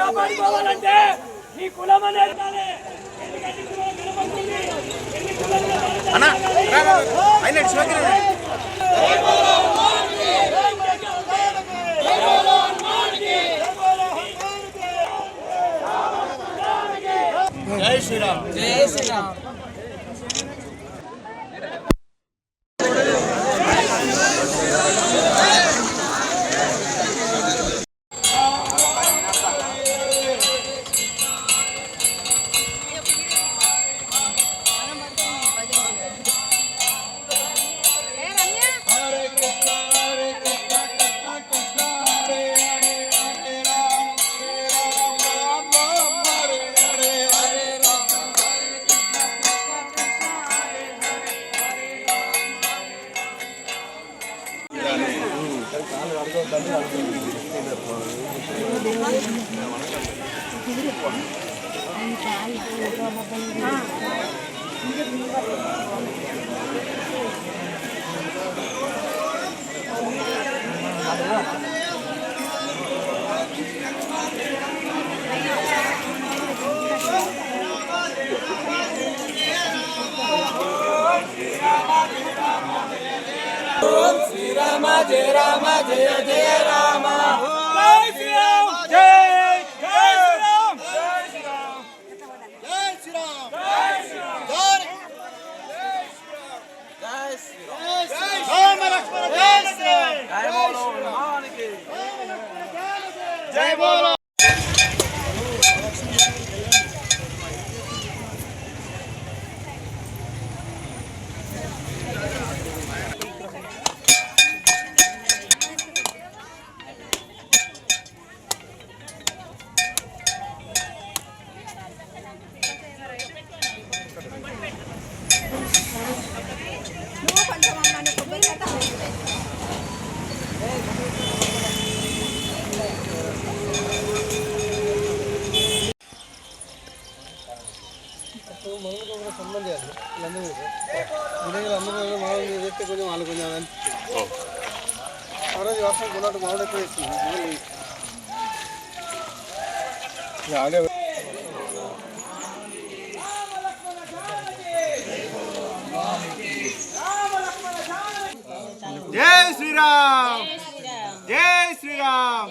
కాపాడుకోవాలంటే నీ కులం అనేది ఉండాలి. ఎందుకంటే కులం కనబడుతుంది. Jai Ram Jai জয় రోజు వర్షం కొన్నట్టు మామిడి ఎక్కువ వేస్తుంది. అదే జై శ్రీరామ్! జై శ్రీరామ్!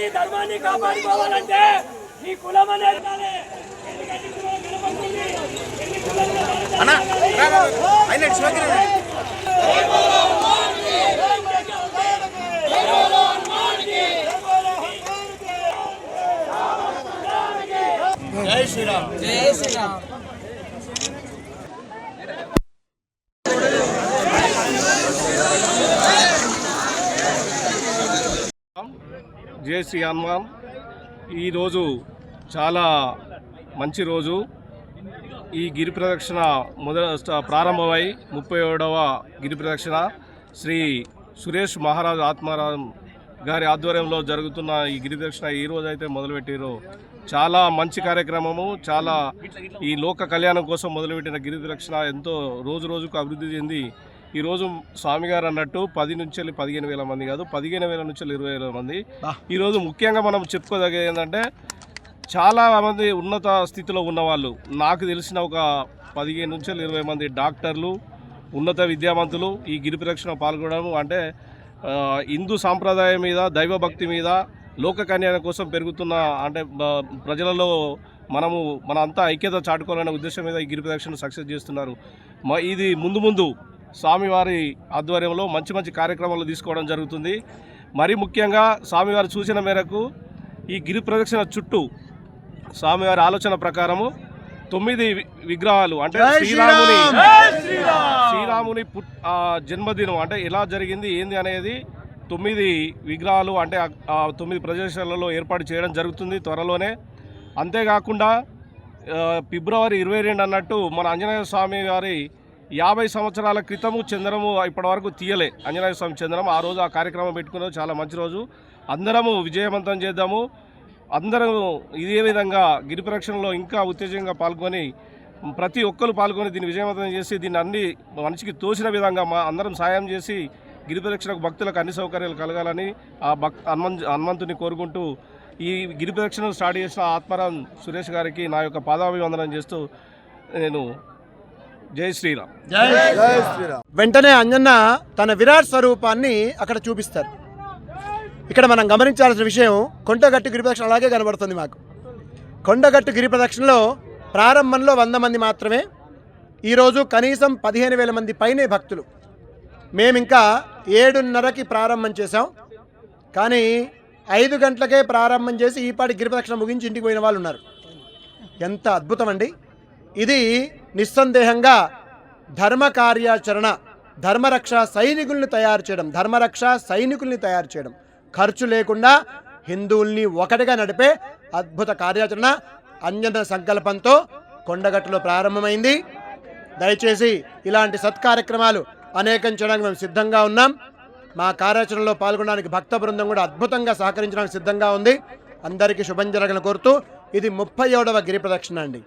దేశాన్ని ధర్మాన్ని కాపాడుకోవాలంటే నీ కులం అనేది అన్నా శివగిరి రా. జై శ్రీరామ్. జై శ్రీ హనుమాన్ ఈరోజు చాలా మంచి రోజు. ఈ గిరి ప్రదక్షిణ మొదల ప్రారంభమై ముప్పై ఏడవ గిరి ప్రదక్షిణ శ్రీ సురేష్ మహారాజ్ ఆత్మారాం గారి ఆధ్వర్యంలో జరుగుతున్న ఈ గిరి ప్రదక్షిణ ఈ రోజైతే మొదలుపెట్టారు చాలా మంచి కార్యక్రమము చాలా ఈ లోక కళ్యాణం కోసం మొదలుపెట్టిన గిరి ప్రదక్షిణ ఎంతో రోజు రోజుకు అభివృద్ధి చెంది ఈరోజు స్వామి గారు అన్నట్టు పది నుంచి వెళ్ళి పదిహేను వేల మంది కాదు పదిహేను వేల నుంచి ఇరవై వేల మంది. ఈరోజు ముఖ్యంగా మనం చెప్పుకోదగ్గది ఏంటంటే చాలా మంది ఉన్నత స్థితిలో ఉన్నవాళ్ళు నాకు తెలిసిన ఒక పదిహేను నుంచి ఇరవై మంది డాక్టర్లు ఉన్నత విద్యావంతులు ఈ గిరి ప్రదక్షిణ పాల్గొనడం అంటే హిందూ సాంప్రదాయం మీద దైవభక్తి మీద లోక కళ్యాణం కోసం పెరుగుతున్న అంటే ప్రజలలో మనము మన అంతా ఐక్యత చాటుకోవాలనే ఉద్దేశం మీద ఈ గిరి ప్రదక్షిణ సక్సెస్ చేస్తున్నారు. ఇది ముందు ముందు స్వామివారి ఆధ్వర్యంలో మంచి మంచి కార్యక్రమాలు తీసుకోవడం జరుగుతుంది. మరి ముఖ్యంగా స్వామివారి సూచన మేరకు ఈ గిరి ప్రదక్షిణ చుట్టూ స్వామివారి ఆలోచన ప్రకారము తొమ్మిది విగ్రహాలు అంటే శ్రీరాముని శ్రీరాముని పుట్ జన్మదినం అంటే ఎలా జరిగింది ఏంది అనేది తొమ్మిది విగ్రహాలు అంటే తొమ్మిది ప్రదేశాలలో ఏర్పాటు చేయడం జరుగుతుంది త్వరలోనే. అంతేకాకుండా ఫిబ్రవరి ఇరవై రెండు అన్నట్టు మన ఆంజనేయ స్వామి గారి యాభై సంవత్సరాల క్రితము చంద్రము ఇప్పటివరకు తీయలే. ఆంజనేయ స్వామి చంద్రం ఆ రోజు ఆ కార్యక్రమం పెట్టుకున్నది చాలా మంచి రోజు. అందరము విజయవంతం చేద్దాము. అందరము ఇదే విధంగా గిరిపరక్షణలో ఇంకా ఉత్తేజంగా పాల్గొని ప్రతి ఒక్కరు పాల్గొని దీన్ని విజయవంతం చేసి దీన్ని అన్ని మనిషికి తోసిన విధంగా మా అందరం సాయం చేసి గిరి ప్రదక్షిణకు భక్తులకు అన్ని సౌకర్యాలు కలగాలని ఆ భక్ హనుమన్ హనుమంతుని కోరుకుంటూ ఈ గిరి స్టార్ట్ చేసిన ఆత్మారాం సురేష్ గారికి నా యొక్క పాదాభివందనం చేస్తూ నేను జై శ్రీరామ్. వెంటనే అంజన్న తన విరాట్ స్వరూపాన్ని అక్కడ చూపిస్తారు. ఇక్కడ మనం గమనించాల్సిన విషయం కొండగట్టు గిరి ప్రదక్షిణ అలాగే కనబడుతుంది మాకు. కొండగట్టు గిరి ప్రదక్షిణలో ప్రారంభంలో వంద మంది మాత్రమే ఈరోజు కనీసం పదిహేను వేల మంది పైనే భక్తులు. మేమింకా ఏడున్నరకి ప్రారంభం చేశాం. కానీ ఐదు గంటలకే ప్రారంభం చేసి ఈపాటి గిరి ప్రదక్షిణ ముగించి ఇంటికి పోయిన వాళ్ళు ఉన్నారు. ఎంత అద్భుతం అండి. ఇది నిస్సందేహంగా ధర్మ కార్యాచరణ ధర్మరక్ష సైనికుల్ని తయారు చేయడం ధర్మరక్ష సైనికుల్ని తయారు చేయడం. ఖర్చు లేకుండా హిందువుల్ని ఒకటిగా నడిపే అద్భుత కార్యాచరణ అంజన సంకల్పంతో కొండగట్టులో ప్రారంభమైంది. దయచేసి ఇలాంటి సత్కార్యక్రమాలు అనేకం చేయడానికి మేము సిద్ధంగా ఉన్నాం. మా కార్యాచరణలో పాల్గొనడానికి భక్త బృందం కూడా అద్భుతంగా సహకరించడానికి సిద్ధంగా ఉంది. అందరికీ శుభం జరగని కోరుతూ ఇది ముప్పై ఏడవ గిరి ప్రదక్షిణ అండి.